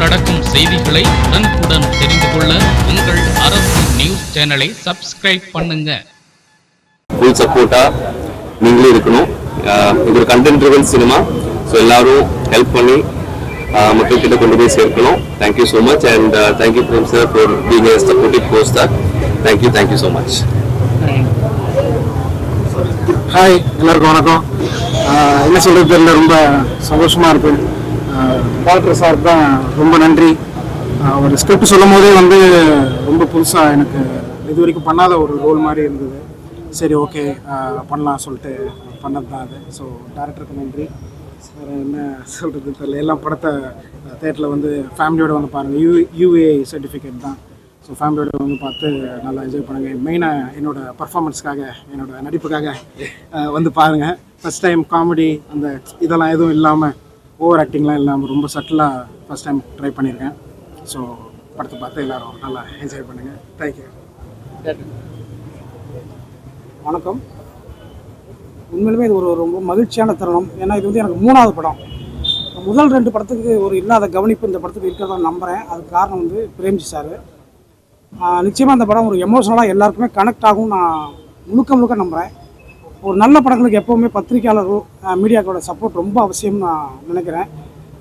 நடக்கும் செய்திகளை உடனுக்குடன் தெரிந்து கொள்ள உங்கள் அரசு நியூஸ் சேனலை சப்ஸ்கிரைப் பண்ணுங்க. ஃபுல் சப்போர்ட்டாக நீங்களும் இருக்கணும். இது ஒரு கண்டென்ட் ட்ரிவன் சினிமா ஸோ எல்லாரும் ஹெல்ப் பண்ணி ஆஹ் மக்கள்கிட்ட கொண்டு போய் சேர்க்கணும். Thank you so much and thank you Prem sir for being a supportive poster thank you thank you so much hi எல்லாருக்கும் வணக்கம். என்ன சொல்றது தெரியல ரொம்ப சந்தோஷமா இருக்கு. டாக்டர் சார் தான் ரொம்ப நன்றி. அவர் ஸ்கிரிப்ட் சொல்லும் போதே வந்து ரொம்ப புதுசாக எனக்கு இது வரைக்கும் பண்ணாத ஒரு ரோல் மாதிரி இருந்தது. சரி ஓகே பண்ணலாம் சொல்லிட்டு பண்ணது தான் அது. ஸோ டேரக்டருக்கு நன்றி. வேறு என்ன சொல்கிறது தெரியல. எல்லாம் படத்தை தேட்டரில் வந்து ஃபேமிலியோடு வந்து பாருங்கள் யூ யூஏ சர்டிஃபிகேட் தான். ஸோ ஃபேமிலியோட வந்து பார்த்து நல்லா என்ஜாய் பண்ணுங்கள் மெயினாக என்னோட பர்ஃபாமன்ஸ்க்காக என்னோட நடிப்புக்காக வந்து பாருங்கள் ஃபஸ்ட் டைம் காமெடி அந்த இதெல்லாம் எதுவும் இல்லாமல் ஓவர் ஆக்டிங்லாம் இல்லாமல் ரொம்ப சட்டிலாக ஃபஸ்ட் டைம் ட்ரை பண்ணியிருக்கேன் ஸோ படத்தை பார்த்து எல்லாரும் நல்லா என்ஜாய் பண்ணுங்கள் தேங்க்யூ வணக்கம். உண்மையிலுமே இது ஒரு ரொம்ப மகிழ்ச்சியான தருணம். ஏன்னா இது வந்து எனக்கு மூணாவது படம். முதல் ரெண்டு படத்துக்கு ஒரு இல்லாத கவனிப்பு இந்த படத்துக்கு இருக்கிறதா நம்புகிறேன் அதுக்கு காரணம் வந்து பிரேம்ஜி சார். நிச்சயமாக இந்த படம் ஒரு எமோஷனலாக எல்லாருக்குமே கனெக்ட் ஆகும் நான் முழுக்க முழுக்க நம்புகிறேன் ஒரு நல்ல படங்களுக்கு எப்போவுமே பத்திரிக்கையாளரும் மீடியாக்களோட சப்போர்ட் ரொம்ப அவசியம் நான் நினைக்கிறேன்.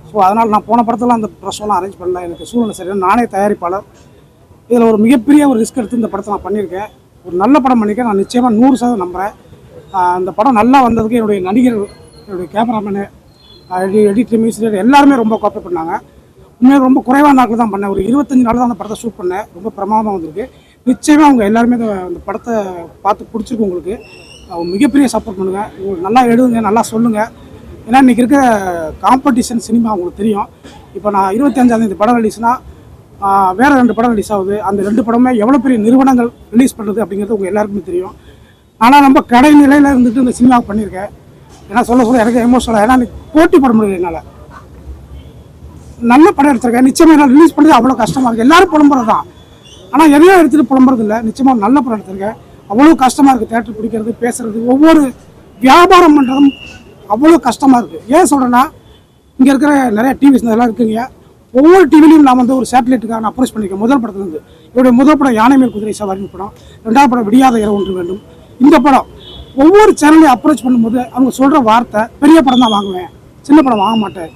ஸோ அதனால் நான் போன படத்தில் அந்த ப்ரெஸ்ஸெல்லாம் அரேஞ்ச் பண்ணல. எனக்கு சூழ்நிலை சரியான நானே தயாரிப்பாளர். இதில் ஒரு மிகப்பெரிய ஒரு ரிஸ்க் எடுத்து இந்த படத்தை நான் பண்ணியிருக்கேன். ஒரு நல்ல படம் பண்ணியிருக்கேன். நான் நிச்சயமாக நூறு சதவீதம் நம்புகிறேன் அந்த படம் நல்லா வந்ததுக்கு என்னுடைய நடிகர் என்னுடைய கேமராமேனு எடிட்டர் மியூசிக் எல்லாருமே ரொம்ப கோஆப்ரேட் பண்ணாங்க. உண்மையாக ரொம்ப குறைவான நாட்கள் தான் பண்ணேன். ஒரு இருபத்தஞ்சு நாள் தான் அந்த படத்தை ஷூட் பண்ணேன். ரொம்ப பிரமாதமாக வந்திருக்கு. நிச்சயமாக அவங்க எல்லாருமே அந்த படத்தை பார்த்து பிடிச்சிருக்கு உங்களுக்கு. அவங்க மிகப்பெரிய சப்போர்ட் பண்ணுங்கள் உங்களுக்கு நல்லா எழுதுங்க நல்லா சொல்லுங்கள் ஏன்னா இன்றைக்கி இருக்க காம்படிஷன் சினிமா உங்களுக்கு தெரியும். இப்போ நான் இருபத்தஞ்சாந்தேதி படம் ரிலீஸ்னால் வேறு ரெண்டு படம் ரிலீஸ் ஆகுது. அந்த ரெண்டு படமே எவ்வளோ பெரிய நிறுவனங்கள் ரிலீஸ் பண்ணுறது அப்படிங்கிறது உங்கள் எல்லாருக்குமே தெரியும். ஆனால் நம்ம கடை நிலையில் இருந்துட்டு இந்த சினிமா பண்ணியிருக்கேன். ஏன்னா சொல்ல சொல்ல எனக்கு எமோஷனாக ஏன்னா நீ போட்டி போட முடியல என்னால். நல்ல படம் எடுத்திருக்கேன். நிச்சயமாக என்னால் ரிலீஸ் பண்ணுறது அவ்வளோ கஷ்டமாக இருக்குது எல்லோரும் புலம்புறது தான் ஆனால் எதையும் எடுத்துகிட்டு புலம்புறது இல்லை நிச்சயமாக நல்ல படம் எடுத்திருக்கேன். அவ்வளோ கஷ்டமாக இருக்குது தேட்டர் பிடிக்கிறது பேசுகிறது ஒவ்வொரு வியாபாரம் பண்ணுறதும் அவ்வளோ கஷ்டமாக இருக்குது ஏன் சொல்கிறேன்னா இங்கே இருக்கிற நிறைய டிவிஸ் இதெல்லாம் இருக்குங்க. ஒவ்வொரு டிவிலையும் நான் வந்து ஒரு சேட்டலைட்டுக்காக நான் அப்ரோச் பண்ணியிருக்கேன் முதல் படத்துலேருந்து என்னுடைய முதல் படம் யானை மேல் குதிரை சவாரின் படம். ரெண்டாவது படம் விடியாத இரவு ஒன்று வேண்டும். இந்த படம் ஒவ்வொரு சேனலையும் அப்ரோச் பண்ணும்போது அவங்க சொல்கிற வார்த்தை பெரிய படம் தான் வாங்குவேன். சின்ன படம் வாங்க மாட்டேன்.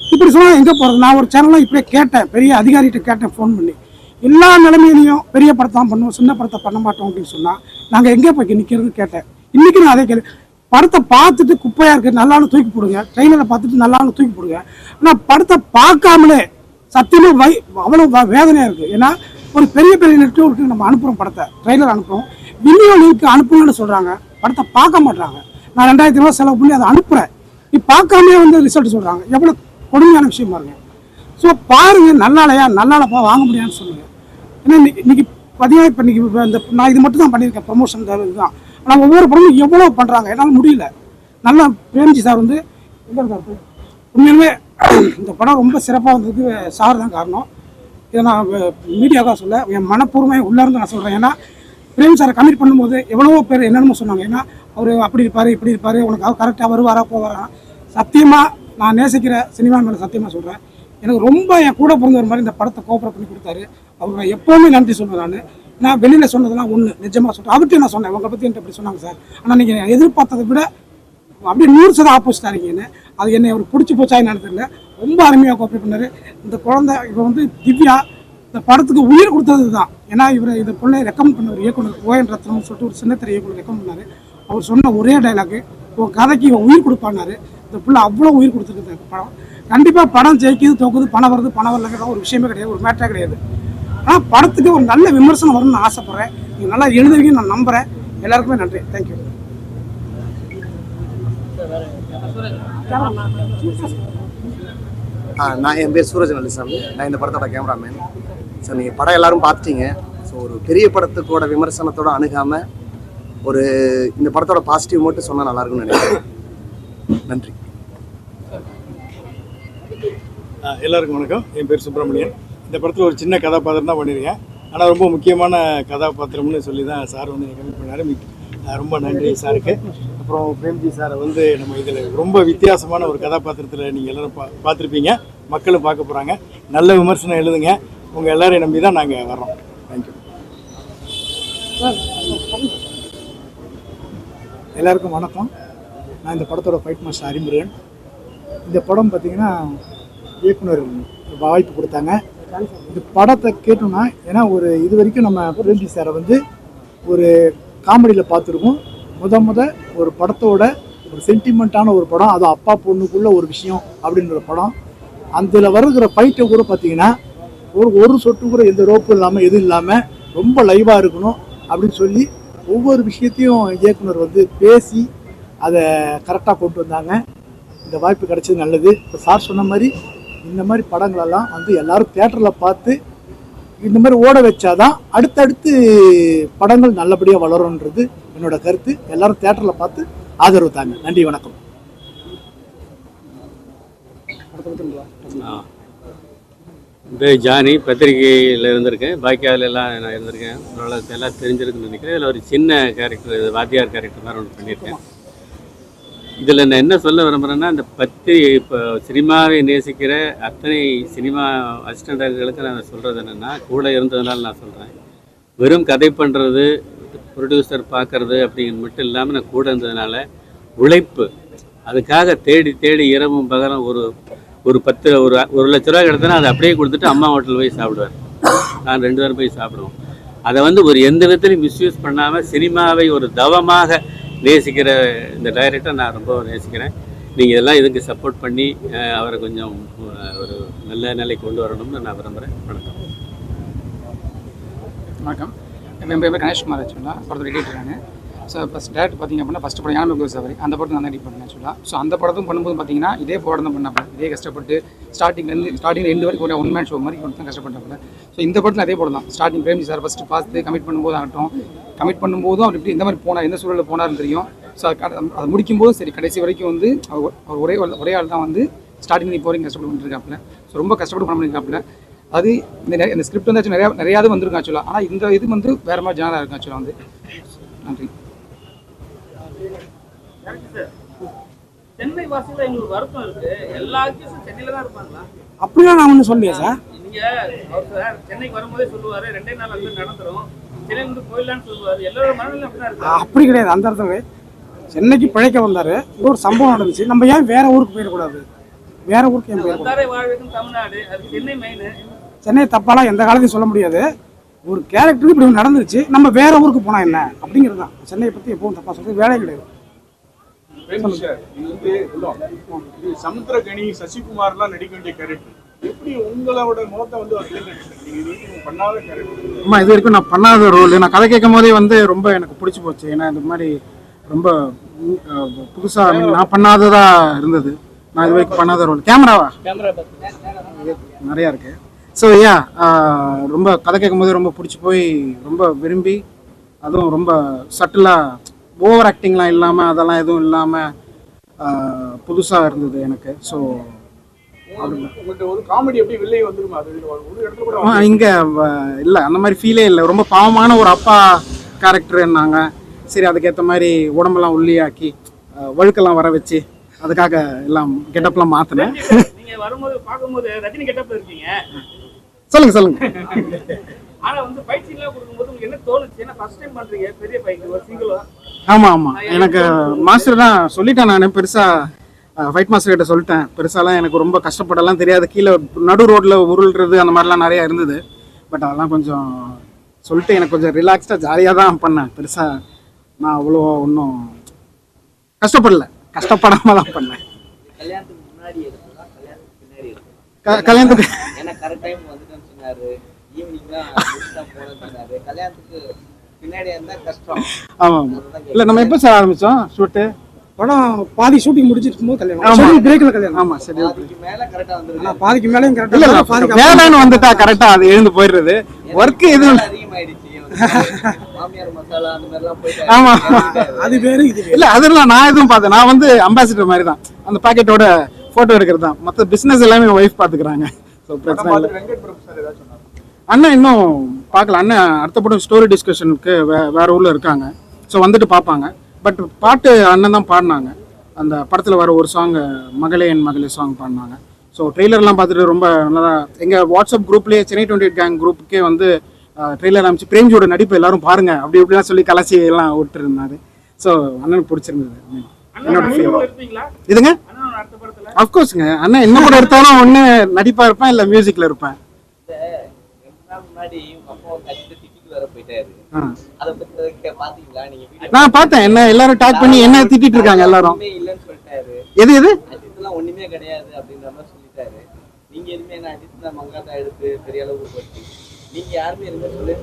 இப்படி சொன்னால் எங்கே போகிறது நான் ஒரு சேனலாக இப்படியே கேட்டேன். பெரிய அதிகாரிகிட்ட கேட்டேன் ஃபோன் பண்ணி. எல்லா நிலைமையிலையும் பெரிய படத்தை தான் பண்ணுவோம் சின்ன படத்தை பண்ண மாட்டோம் அப்படின்னு சொன்னால் நாங்கள் எங்கே போய் நிற்கிறதுன்னு கேட்டேன். இன்றைக்கி நான் அதே கேள்வி படத்தை பார்த்துட்டு குப்பையாக இருக்குது நல்லான்னு தூக்கி போடுங்க ட்ரெயினரை பார்த்துட்டு நல்லான்னு தூக்கி போடுங்க ஆனால் படத்தை பார்க்காமலே சத்தியமே வை அவ்வளோ வேதனையாக இருக்குது ஏன்னா ஒரு பெரிய பெரிய நெட்ஒர்க்கு நம்ம அனுப்புகிறோம் படத்தை ட்ரெயிலர் அனுப்புகிறோம் விநியோக லிங்க் அனுப்பணும்னு சொல்கிறாங்க படத்தை பார்க்க மாட்றாங்க. நான் ரெண்டாயிரத்தி ரூபா செலவு பண்ணி அதை அனுப்புகிறேன் நீ பார்க்காமே வந்து ரிசல்ட் சொல்கிறாங்க எவ்வளோ கொடுமையான விஷயமா இருக்கு. ஸோ பாருங்க நல்லாலையா நல்லாலப்பா வாங்க முடியாதுன்னு சொல்லுங்கள் ஏன்னா இன்னைக்கு இன்னைக்கு இப்போ இன்னைக்கு இந்த நான் இது மட்டும் தான் பண்ணியிருக்கேன் ப்ரொமோஷன் இதுதான். ஆனால் ஒவ்வொரு படமும் எவ்வளோ பண்ணுறாங்க என்னால் முடியல. நல்லா பிரேம்ஜி சார் வந்து எங்க உண்மையிலுமே இந்த படம் ரொம்ப சிறப்பாக வந்ததுக்கு சார் தான் காரணம். இதை நான் மீடியாவுக்காக சொல்ல என் மனப்பூர்வமாக உள்ளேருந்து நான் சொல்கிறேன் ஏன்னா பிரேம் சாரை கமிட் பண்ணும்போது எவ்வளவோ பேர் என்னென்னமோ சொன்னாங்க. ஏன்னா அவர் அப்படி இருப்பார் இப்படி இருப்பார் உனக்காக கரெக்டாக வருவாரா போவாரா? சத்தியமாக நான் நேசிக்கிற சினிமா மேலே சத்தியமாக சொல்கிறேன் எனக்கு ரொம்ப என் கூட பிறந்தவர் மாதிரி இந்த படத்தை கோப்பரை பண்ணி கொடுத்தாரு. அவர் நான் எப்போவுமே நன்றி சொல்லுவேன் நான். நான் வெளியில் சொன்னதெல்லாம் ஒன்று நிஜமாக சொல்கிறேன் அவர்கிட்ட நான் சொன்னேன் உங்களை பற்றி என்கிட்ட அப்படி சொன்னாங்க சார். ஆனால் நீங்கள் எதிர்பார்த்ததை விட அப்படியே நூறு சதம் ஆப்போசிட்டாக இருக்கீங்கன்னு அது என்னை அவர் பிடிச்சி போச்சா என்னன்னு தெரியல. ரொம்ப அருமையாக கோஆப்ரேட் பண்ணார். இந்த குழந்தை இவர் வந்து திவ்யா இந்த படத்துக்கு உயிர் கொடுத்தது தான் ஏன்னா இவர் இந்த பொண்ணை ரெக்கமெண்ட் பண்ணார் இயக்குனர் ஓஎன் ரத்னம்னு சொல்லிட்டு ஒரு சின்னத்திரை இயக்குனர் ரெக்கமெண்ட் பண்ணார். அவர் சொன்ன ஒரே டைலாக்கு உன் கதைக்கு இவன் உயிர் கொடுப்பானாரு இந்த பிள்ளை அவ்வளோ உயிர் கொடுத்துருக்கு படம். கண்டிப்பாக படம் ஜெயிக்குது தோக்குது பணம் வருது பணம் வரலங்கிற ஒரு விஷயமே கிடையாது. ஒரு மேட்டரே கிடையாது. ஆனால் படத்துக்கு ஒரு நல்ல விமர்சனம் வரும்னு ஆசைப்பட்றேன். நீங்கள் நல்லா எழுதுவீங்கன்னு நான் நம்புகிறேன் எல்லாருக்குமே நன்றி. தேங்க்யூ ஆ நான் என் பேர் சூரஜ் நல்லிசாமி. நான் இந்த படத்தோட கேமராமேன் ஸோ நீங்கள் படம் எல்லாரும் பார்த்துட்டீங்க. ஸோ ஒரு பெரிய படத்துக்கோட விமர்சனத்தோட அணுகாமல் ஒரு இந்த படத்தோட பாசிட்டிவ் மட்டும் சொன்னால் நல்லா இருக்கும்னு நினைக்கிறேன். நன்றி. எல்லாருக்கும் வணக்கம். என் பேர் சுப்பிரமணியன். இந்த படத்தில் ஒரு சின்ன கதாபாத்திரம் தான் பண்ணியிருக்கேன் ஆனால் ரொம்ப முக்கியமான கதாபாத்திரம்னு சொல்லி தான் சார் வந்து கமிட் பண்ணார். ரொம்ப நன்றி சாருக்கு. அப்புறம் பிரேம்ஜி சாரை வந்து நம்ம இதில் ரொம்ப வித்தியாசமான ஒரு கதாபாத்திரத்தில் நீங்கள் எல்லோரும் பா பார்த்துருப்பீங்க. மக்களும் பார்க்க போகிறாங்க நல்ல விமர்சனம் எழுதுங்க. உங்கள் எல்லோரையும் நம்பி தான் நாங்கள் வர்றோம். தேங்க்யூ எல்லாருக்கும் வணக்கம். நான் இந்த படத்தோட ஃபைட் மாஸ்டர் அறிமுருகன். இந்த படம் பார்த்திங்கன்னா இயக்குனர் வாய்ப்பு கொடுத்தாங்க. இந்த படத்தை கேட்டோம்னா ஏன்னா ஒரு இது வரைக்கும் நம்ம பிரேம்ஜி சாரை வந்து ஒரு காமெடியில் பார்த்துருக்கோம். முத முத ஒரு படத்தோட ஒரு சென்டிமெண்ட்டான ஒரு படம் அது அப்பா பொண்ணுக்குள்ள ஒரு விஷயம் அப்படின்ற படம். அதில் வருகிற ஃபைட்டை கூட பார்த்தீங்கன்னா ஒரு ஒரு சொட்டு கூட எந்த ரோப்பும் இல்லாமல் எதுவும் இல்லாமல் ரொம்ப லைவாக இருக்கணும் அப்படின்னு சொல்லி ஒவ்வொரு விஷயத்தையும் இயக்குனர் வந்து பேசி அதை கரெக்டாக கொண்டு வந்தாங்க. இந்த வாய்ப்பு கிடைச்சது நல்லது. இப்போ சார் சொன்ன மாதிரி இந்த மாதிரி படங்களெல்லாம் வந்து எல்லாரும் தேட்டரில் பார்த்து இந்த மாதிரி ஓட வச்சாதான் அடுத்தடுத்து படங்கள் நல்லபடியாக வளரும்ன்றது என்னோட கருத்து. எல்லாரும் தேட்டரில் பார்த்து ஆதரவு தாங்க. நன்றி வணக்கம். இந்த ஜானி பத்திரிகையில் இருந்திருக்கேன். பாக்கியாவில் எல்லாம் நான் இருந்திருக்கேன். ஓரளவுக்கு எல்லாம் தெரிஞ்சிருக்குன்னு நினைக்கிறேன். இதில் ஒரு சின்ன கேரக்டர் வாத்தியார் கேரக்டர் மாதிரி ஒன்று பண்ணியிருக்கேன். இதில் நான் என்ன சொல்ல விரும்புகிறேன்னா இந்த பத்தி இப்போ சினிமாவை நேசிக்கிற அத்தனை சினிமா அசிஸ்டண்ட்களுக்கு நான் சொல்கிறது என்னென்னா கூட இருந்ததுனால நான் சொல்கிறேன் வெறும் கதை பண்ணுறது ப்ரொடியூசர் பார்க்குறது அப்படிங்கிறது மட்டும் இல்லாமல் நான் கூட இருந்ததுனால உழைப்பு அதுக்காக தேடி தேடி இரவும் பகலும் ஒரு ஒரு பத்து ஒரு ஒரு லட்ச ரூபா கிடத்தனா அதை அப்படியே கொடுத்துட்டு அம்மா ஹோட்டல் போய் சாப்பிடுவார். நான் ரெண்டு பேரும் போய் சாப்பிடுவோம். அதை வந்து ஒரு எந்த விதத்திலையும் மிஸ்யூஸ் பண்ணாமல் சினிமாவை ஒரு தவமாக நேசிக்கிற இந்த டைரக்டரை நான் ரொம்ப நேசிக்கிறேன். நீங்கள் இதெல்லாம் இதுக்கு சப்போர்ட் பண்ணி அவரை கொஞ்சம் ஒரு நல்ல நிலைக்கு கொண்டு வரணும்னு நான் விரும்புகிறேன் வணக்கம். வணக்கம். என் பேர் கணேஷ்குமார் ஆச்சுங்களா படத்தில் எடிட்டர் நான் ஸோ ஃபஸ்ட் டேரக்ட் பார்த்தீங்க அப்படின்னா ஃபஸ்ட் படம் யானை சவாரி அந்த படத்தை நான் எடிட் பண்ணேன் ஆக்சுவலாக ஸோ அந்த படத்தும் பண்ணும்போது பார்த்தீங்கன்னா இதே படம் தான் பண்ணாப்புல இதே கஷ்டப்பட்டு ஸ்டார்டிங்லேருந்து ஸ்டார்டிங் ரெண்டு வரைக்கும் ஒரு ஒன் மேன் ஷோ மாதிரி கொடுத்து தான் கஷ்டப்பட்டாப்புல ஸோ இந்த படத்தில் அதே படம் தான். ஸ்டார்டிங் பிரேமி சார் ஃபஸ்ட்டு பார்த்து கமிட் பண்ணும்போது ஆகட்டும். கமிட் பண்ணும்போதும் அவர் எப்படி இந்த மாதிரி போனார் எந்த சூழலில் போனார்னு தெரியும். ஸோ அது முடிக்கும்போது சரி கடைசி வரைக்கும் வந்து அவர் ஒரே ஒரே ஆள் தான் வந்து ஸ்டார்டிங் இப்போ வரைக்கும் கஷ்டப்பட்டு பண்ணிருக்காப்புல ஸோ ரொம்ப கஷ்டப்பட்டு பண்ண பண்ணியிருக்காப்புல அது இந்த இந்த ஸ்கிரிப்ட் வந்து நிறையா நிறையாவது வந்திருக்கும் ஆக்சுவலாக ஆனால் இந்த இது வந்து வேறு மாதிரி ஜானராக இருக்கும் ஆக்சுவலாக வந்து. நன்றி. சென்னை வாசியில எங்களுக்கு வருத்தம் இருக்கு. எல்லா ஆக்டர்ஸும் சென்னையில தான் இருப்பாங்களா? அப்படிலாம் நான் ஒன்றும் சொல்லலையே சார்? நீங்க சார் சென்னைக்கு வரும்போதே சொல்லுவாரு ரெண்டே நாள் அங்க நடந்துரும். சென்னையில இருந்து போயிடலாம்னு சொல்லுவாரு. எல்லாரோட மனநிலை அப்படிதான் இருக்கு. அப்படி கிடையாது அந்த இடத்துல. சென்னைக்கு பிழைக்க வந்தார். ஒரு சம்பவம் நடந்துச்சு. நம்ம ஏன் வேற ஊருக்கு போயிடக்கூடாது? வேற ஊருக்கு ஏன் போயிடக்கூடாது? தமிழ்நாடு. அது சென்னை மெயின் சென்னை தப்பாலாம் எந்த காலத்தையும் சொல்ல முடியாது. ஒரு கேரக்டருக்கு இப்படி நடந்துருச்சு. நம்ம வேற ஊருக்கு போனா என்ன? அப்படிங்கிறது தான். சென்னையை பத்தி எப்பவும் தப்பா சொல்றது வேலையே கிடையாது. இது வந்து இது சமுத்திரகனி சசிகுமார்லாம் நடிக்க வேண்டிய கேரக்டர் நீங்க இது வரைக்கும் பண்ணாத கேரக்டர் அம்மா இது வரைக்கும் நான் பண்ணாத ரோல் நான் கதை கேட்கும் போதே வந்து ரொம்ப எனக்கு பிடிச்சி போச்சு. ஏன்னா இந்த மாதிரி ரொம்ப புதுசா நான் பண்ணாததா இருந்தது. நான் இது வரைக்கும் பண்ணாத ரோல் கேமராவா நிறையா இருக்கு. ஸோ ஐயா ரொம்ப கதை கேட்கும் போது ரொம்ப பிடிச்சி போய் ரொம்ப விரும்பி அதுவும் ரொம்ப சட்டிலாக ஓவர் ஆக்டிங்லாம் இல்லாமல் அதெல்லாம் எதுவும் இல்லாமல் புதுசாக இருந்தது எனக்கு. ஸோ இங்கே இல்லை அந்த மாதிரி ஃபீலே இல்லை. ரொம்ப பாவமான ஒரு அப்பா கேரக்டர்னாங்க சரி அதுக்கேற்ற மாதிரி உடம்பெல்லாம் உள்ளியாக்கி வழுக்கெல்லாம் வர வச்சு அதுக்காக எல்லாம் கெட்டப்லாம் மாற்றினேன் நீங்க வரும்போது பார்க்கும்போது ரஜினி கெட்டப்ல இருக்கீங்க. சொல்லுங்க சொல்லுங்க. ஆனா வந்து ஃபைட் சீன்லாம் கொடுக்கும்போது உங்களுக்கு என்ன தோணுச்சு? ஏன்னா ஃபர்ஸ்ட் டைம் பண்றீங்க பெரிய ஃபைட் ஒரு சிங்கிளா ஆமாம் ஆமாம் எனக்கு மாஸ்டர் தான் சொல்லிட்டேன் நான். பெருசாக ஃபைட் மாஸ்டர் கிட்ட சொல்லிட்டேன். பெருசாலாம் எனக்கு ரொம்ப கஷ்டப்படலாம் தெரியாது. கீழே நடு ரோட்டில் உருள்றது அந்த மாதிரிலாம் நிறையா இருந்தது. பட் அதெல்லாம் கொஞ்சம் சொல்லிட்டு எனக்கு கொஞ்சம் ரிலாக்ஸ்டாக ஜாலியாக தான் பண்ணேன். பெருசாக நான் அவ்வளோ ஒன்றும் கஷ்டப்படல. கஷ்டப்படாம தான் பண்ணேன். கல்யாணத்துக்கு முன்னாடி எடுத்ததா கல்யாணத்துக்கு ஆமாம் இல்லை நம்ம எப்போ சார் ஆரம்பித்தோம் ஷூட்டு படம் பாதி ஷூட்டிங் முடிச்சிட்டு இருக்கும்போது கல்யாணம். கல்யாணம். ஆமாம் சரி பாதிக்கு மேலேயும் கரெக்டாக பாதிக்கு வேலைன்னு வந்துட்டா கரெக்டாக அது எழுந்து போயிடுறது. ஒர்க்கு எதுவும் ஆமா. அது வேறு இது வேறு. இல்ல அதெல்லாம் நான் எதுவும் பார்த்தேன். நான் வந்து அம்பாசிடர் மாதிரி தான் அந்த பாக்கெட்டோட போட்டோ எடுக்கிறது தான் மற்ற பிசினஸ் எல்லாமே ஒய்ஃப் பாத்துக்கிறாங்க ஸோ பிரச்சனை இல்லை. அண்ணன் இன்னும் பார்க்கல. அண்ணன் அடுத்த படம் ஸ்டோரி டிஸ்கஷனுக்கு வே வேற ஊர்ல இருக்காங்க. ஸோ வந்துட்டு பார்ப்பாங்க. பட் பாட்டு அண்ணன் தான் பாடினாங்க. அந்த படத்தில் வர ஒரு சாங் மகளே என் மகளே சாங் பாடினாங்க. ஸோ ட்ரெய்லர்லாம் பார்த்துட்டு ரொம்ப நல்லா எங்கள் வாட்ஸ்அப் குரூப்லேயே சென்னை டுவெண்ட்டி எயிட் கேங் குரூப்புக்கே வந்து ட்ரெய்லர் அமைச்சு பிரேம்ஜியோட நடிப்பு எல்லாரும் பாருங்க அப்படி இப்படிலாம் சொல்லி கலாச்சி எல்லாம் விட்டுருந்தாரு. ஸோ அண்ணனுக்கு பிடிச்சிருந்தது. என்னோட இதுங்க? அஃப்கோர்ஸ்ங்க அண்ணன் என்ன கூட எடுத்தாலும் ஒன்று நடிப்பாக இருப்பேன் இல்லை மியூசிக்கில் இருப்பேன். நான் பார்த்தேன். என்ன எல்லாரும் டாக் பண்ணி என்ன திட்டிட்டு இருக்காங்க எல்லாரும். ஒண்ணுமே இல்லைன்னு சொல்லிட்டாரு. எது எது? ஒண்ணுமே கிடையாது அப்படின்ற மாதிரி சொல்லிட்டாரு. நீங்க எதுவுமே என்ன அஜித் தான் மங்காத்தா எடுத்து பெரிய அளவுக்கு நீங்க யாருமே எதுவுமே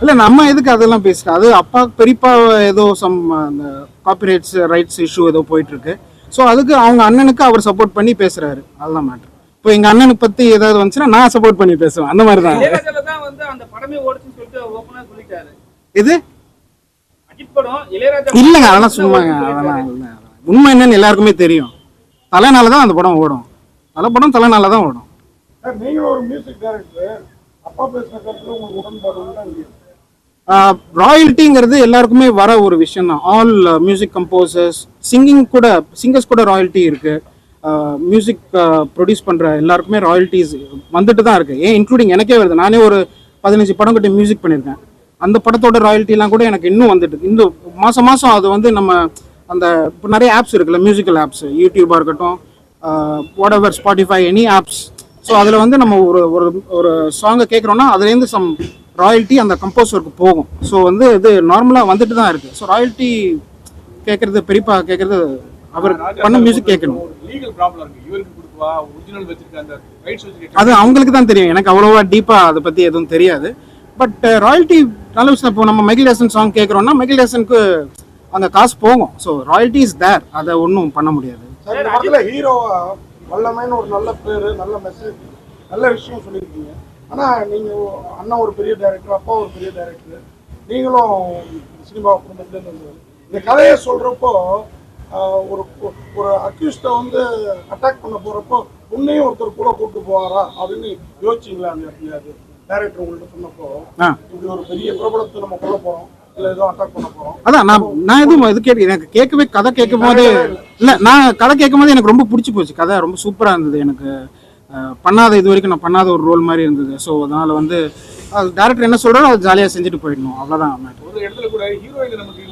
இல்லை நம்ம எதுக்கு அதெல்லாம் பேசுகிறோம் அது அப்பா பெரியப்பா ஏதோ சம் அந்த காப்பிரைட்ஸ் ரைட்ஸ் இஷ்யூ ஏதோ போயிட்டு இருக்கு ஸோ அதுக்கு அவங்க அண்ணனுக்கு அவர் சப்போர்ட் பண்ணி பேசுறாரு. அதுதான் மேட்ரு இப்போ எங்கள் அண்ணனுக்கு பற்றி ஏதாவது வந்துச்சுன்னா நான் சப்போர்ட் பண்ணி பேசுவேன். அந்த மாதிரி தான் வந்து அந்த படமே ஓடுச்சுன்னு சொல்லிட்டு ஓப்பனா சொல்லிட்டாரு. இது அஜித் படம் இளையராஜா இல்லைங்க அதெல்லாம் சும்மாங்க அதெல்லாம் இல்லை உண்மை என்னன்னு எல்லாருக்குமே தெரியும். தலைனால தான் அந்த படம் ஓடும். தலை படம் தலைனால தான் ஓடும் நீங்களும் ஒரு மியூசிக் டைரக்டர் அப்பா பேசுன கருத்துல உங்களுக்கு உடன்பாடு உண்டா இல்லையா? ராயல்ட்டிங்கிறது எல்லாருக்குமே வர ஒரு விஷயம் தான் ஆல் மியூசிக் கம்போசர்ஸ் சிங்கிங் கூட சிங்கர்ஸ் கூட ராயல்ட்டி இருக்கு. மியூசிக் ப்ரொடியூஸ் பண்ணுற எல்லாருக்குமே ராயல்ட்டிஸ் வந்துட்டு தான் இருக்குது ஏன் இன்க்ளூடிங் எனக்கே வருது. நானே ஒரு பதினஞ்சு படம் கிட்ட மியூசிக் பண்ணியிருக்கேன். அந்த படத்தோட ராயல்ட்டிலாம் கூட எனக்கு இன்னும் வந்துட்டு இந்த மாதம் மாதம் அது வந்து நம்ம அந்த இப்போ நிறைய ஆப்ஸ் இருக்குல்ல மியூசிக்கல் ஆப்ஸ் யூடியூபாக இருக்கட்டும் whatever Spotify any apps so அதில் வந்து நம்ம ஒரு ஒரு ஒரு சாங்கை கேட்குறோன்னா அதுலேருந்து சம் ராயல்ட்டி அந்த கம்போசருக்கு போகும். ஸோ வந்து இது நார்மலாக வந்துட்டு தான் இருக்குது ஸோ ராயல்ட்டி கேட்குறது பெரியப்பா கேட்குறது அவர் பண்ண மியூசிக் கேட்கணும். லீகல் ப்ராப்ளம் இருக்கு. இவருக்கு கொடுக்குவா ஒரிஜினல் வச்சிருக்க அந்த ரைட்ஸ் வச்சிருக்க அது அவங்களுக்கு தான் தெரியும். எனக்கு அவ்வளோவா டீப்பாக அதை பற்றி எதுவும் தெரியாது. பட் ராயல்ட்டி நல்ல விஷயம் இப்போ நம்ம மைக்கேல் ஜாக்சன் சாங் கேட்குறோம்னா மைக்கேல் ஜாக்சனுக்கு அந்த காசு போகும். ஸோ ராயல்ட்டி இஸ் தேர் அதை ஒன்றும் பண்ண முடியாது. ஹீரோவா வல்லமைன்னு ஒரு நல்ல பேரு நல்ல மெசேஜ் நல்ல விஷயம் சொல்லியிருக்கீங்க. ஆனா நீங்க அண்ணன் ஒரு பெரிய டைரக்டர் அப்பா ஒரு பெரிய டைரக்டர் நீங்களும் சினிமா குடும்பத்துல இருந்து இந்த கதையை சொல்றப்போ ஆஹ், ஒரு ஒரு அக்யூஸ்ட வந்து அட்டாக் பண்ண போறப்போ உன்னையும் ஒருத்தர் கூட கூட்டு போவாரா அப்படின்னு யோசிச்சிங்களா அந்த டைரக்டர் உங்கள்ட்ட சொன்னப்போ இப்படி ஒரு பெரிய பிரபலத்தை நம்ம கொல்ல போறோம் இல்ல ஏதோ அட்டாக் பண்ண போறோம். அதான் நான் நான் எதுவும் இது கேட்க எனக்கு கேட்கவே கதை கேட்கும் போது இல்லை. நான் கதை கேட்கும் போது எனக்கு ரொம்ப பிடிச்சி போச்சு. கதை ரொம்ப சூப்பராக இருந்தது எனக்கு. பண்ணாத இது வரைக்கும் நான் பண்ணாத ஒரு ரோல் மாதிரி இருந்தது. ஸோ அதனால் வந்து அது டேரக்டர் என்ன சொல்கிறாரோ அதை ஜாலியாக செஞ்சுட்டு போயிடணும். அவ்வளோதான் ஒரு இடத்துல கூட ஹீரோயின் நமக்கு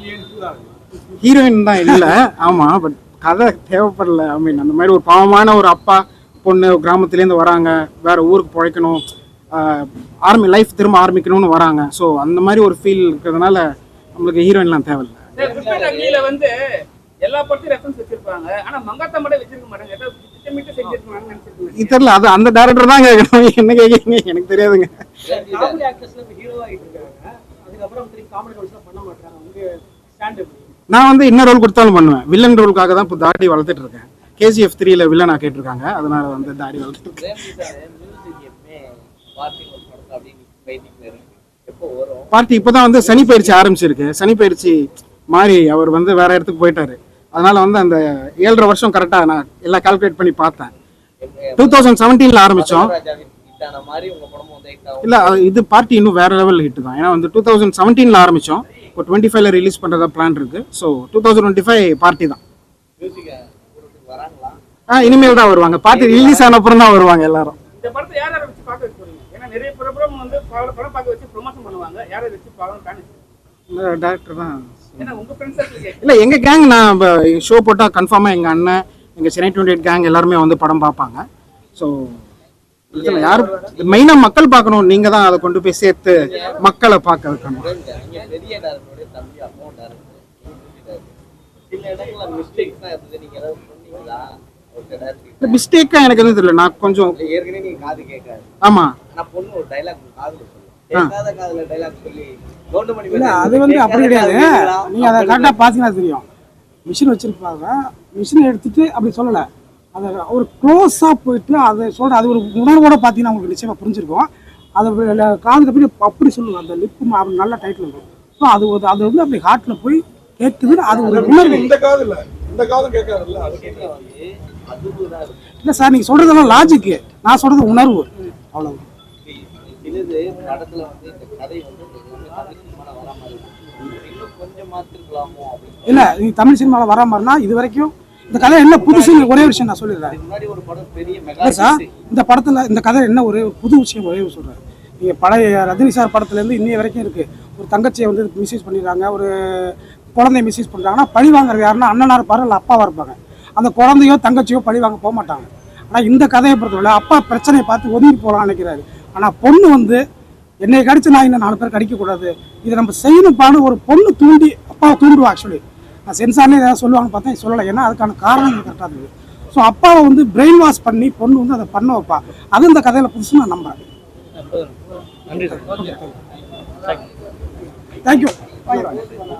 ஹீரோயின் தான் இல்லை. ஆமாம் பட் கதை தேவைப்படல. ஐ மீன் அந்த மாதிரி ஒரு பாவமான ஒரு அப்பா பொண்ணு கிராமத்துலேருந்து வராங்க. வேற ஊருக்கு பிழைக்கணும். ஆர்மி லைஃப் திரும்ப ஆரம்பிக்கணும்னு வராங்க. ஸோ அந்த மாதிரி ஒரு ஃபீல் இருக்கிறதுனால நம்மளுக்கு ஹீரோயின்லாம் தேவையில்லை. வந்து எல்லா படத்தையும் ரெஃபரன்ஸ் வச்சிருப்பாங்க. ஆனா மங்காத்தா மட்டும் வச்சிருக்க மாட்டாங்க. ஏதாவது திட்டமிட்டு செஞ்சிருக்காங்கன்னு நினைச்சிருக்கேன் இது தெரியல அது அந்த டேரக்டர் தான் கேட்கணும் என்ன கேட்குறீங்க எனக்கு தெரியாதுங்க. காமெடி ஆக்டர்ஸ்ல இப்ப ஹீரோ ஆகிட்டு இருக்காங்க. அதுக்கப்புறம் திரும்பி காமெடி ரோல்ஸ்லாம் பண்ண மாட்டாங்க. உங்க ஸ்டாண்ட் நான் வந்து என்ன ரோல் கொடுத்தாலும் பண்ணுவேன். வில்லன் ரோலுக்காக தான் இப்போ தாடி வளர்த்துட்டு இருக்கேன். கேஜிஎஃப் த்ரீல வில்லனா கேட்டிருக்காங்க. அதனால வந்து தாடி வளர்த்துட்டு இருக்கேன். இப்போதான் வந்து சனி பயிற்சி ஆரம்பிச்சிருக்கு. சனி பயிற்சி மாறி அவர் வந்து வேற இடத்துக்கு போயிட்டாரு. அதனால வந்து அந்த ஏழரை வருஷம் கரெக்டாக நான் எல்லாம் கால்குலேட் பண்ணி பார்த்தேன். டூ தௌசண்ட் செவன்டீனில் ஆரம்பித்தோம் இல்லை இது பார்ட்டி இன்னும் வேற லெவல் ஹிட் தான். ஏன்னா வந்து டூ தௌசண்ட் செவன்டீனில் ஆரம்பித்தோம் இப்போ டுவெண்ட்டி ஃபைவ்ல ரிலீஸ் பண்ணுறதா பிளான் இருக்கு. So two thousand twenty five party தான். ஆ இனிமேல் தான் வருவாங்க. பார்ட்டி ரிலீஸ் ஆன அப்புறம் தான் வருவாங்க எல்லாரும். இந்த படத்தை யார் யாரை வச்சு பார்க்க போறீங்க? ஏன்னா நிறைய பிரபலம் வந்து படம் பார்க்க வச்சு ப்ரொமோஷன் பண்ணுவாங்க. யாரை வச்சு பார்க்கணும் டேரக்டர் தான். இல்லை எங்கள் கேங் நான் ஷோ போட்டால் கன்ஃபார்மாக எங்கள் அண்ணன் எங்கள் சென்னை டுவெண்ட்டி எயிட் கேங் எல்லாருமே வந்து படம் பார்ப்பாங்க. ஸோ யார் மெயினா மக்கள் பார்க்கணும். நீங்க தான் அதை கொண்டு போய் சேர்த்து மக்களை பார்க்க வைக்கணும். மிஸ்டேக்கா எனக்கு எதுவும் தெரியல. நான் கொஞ்சம் ஏற்கனவே நீங்க காது கேட்காது ஆமா. நான் பொண்ணு ஒரு டைலாக் காதுல கேட்காத காதுல டைலாக் சொல்லி கவுண்டமணி இல்ல அது வந்து அப்படி கிடையாது. நீங்க அதை கரெக்டா பாத்தீங்கன்னா தெரியும். மிஷின் வச்சிருப்பாங்க. மிஷின் எடுத்துட்டு அப்படி சொல்லல. அதை ஒரு க்ளோஸாக போயிட்டு அதை சொல்ற அது ஒரு உணர்வோட பார்த்தீங்கன்னா உங்களுக்கு நிச்சயமா புரிஞ்சிருக்கும். அதை காதுல போய் அப்படி சொல்லுவாங்க அந்த லிப்பு அப்படி நல்ல டைட்டில் இருக்கும். ஸோ அது ஒரு அது வந்து அப்படி ஹார்ட்டில் போய் கேட்குது. அது ஒரு உணர்வு. இந்த காது இல்ல. இந்த காதும் கேட்காதுல்ல. அது வந்து அதுதான் இருக்கு இல்லை சார் நீங்கள் சொல்கிறதெல்லாம் லாஜிக்கு நான் சொல்கிறது உணர்வு. அவ்வளோ சிலது படத்துல வந்து இந்த கதை இல்லை நீ தமிழ் சினிமாவில் வர மாதிரினா இது வரைக்கும் இந்த கதை என்ன புதுசுன்னு ஒரே விஷயம் நான் சொல்லிடுறேன். சார் இந்த படத்தில் இந்த கதை என்ன ஒரே புது விஷயம் ஒரே சொல்கிறேன் நீங்கள் பழைய ரஜினி சார் படத்துலேருந்து இன்னைய வரைக்கும் இருக்குது ஒரு தங்கச்சியை வந்து மிஸ்யூஸ் பண்ணிடுறாங்க ஒரு குழந்தைய மிஸ்யூஸ் பண்ணுறாங்கன்னா பழி வாங்குறது யாருன்னா அண்ணனாக இருப்பாரு இல்லை அப்பாவாக இருப்பாங்க. அந்த குழந்தையோ தங்கச்சியோ பழி வாங்க போக மாட்டாங்க. ஆனால் இந்த கதையை பொறுத்தவரை அப்பா பிரச்சனையை பார்த்து ஒதுங்கி போகலாம்னு நினைக்கிறாரு. ஆனால் பொண்ணு வந்து என்னை கடிச்சு நான் இன்னும் நாலு பேர் கடிக்கக்கூடாது இதை நம்ம செய்யணும்பான்னு ஒரு பொண்ணு தூண்டி அப்பாவை தூண்டுவா ஆக்சுவலி நான் சென்சார்லேயே ஏதாவது சொல்லுவாங்கன்னு பார்த்தேன் சொல்லலை. ஏன்னா அதுக்கான காரணம் கரெக்டாக இருந்தது. ஸோ அப்பாவை வந்து பிரெயின் வாஷ் பண்ணி பொண்ணு வந்து அதை பண்ண வைப்பா. அது இந்த கதையில் புதுசு நான் நம்புறேன். நன்றி சார். தேங்க்யூ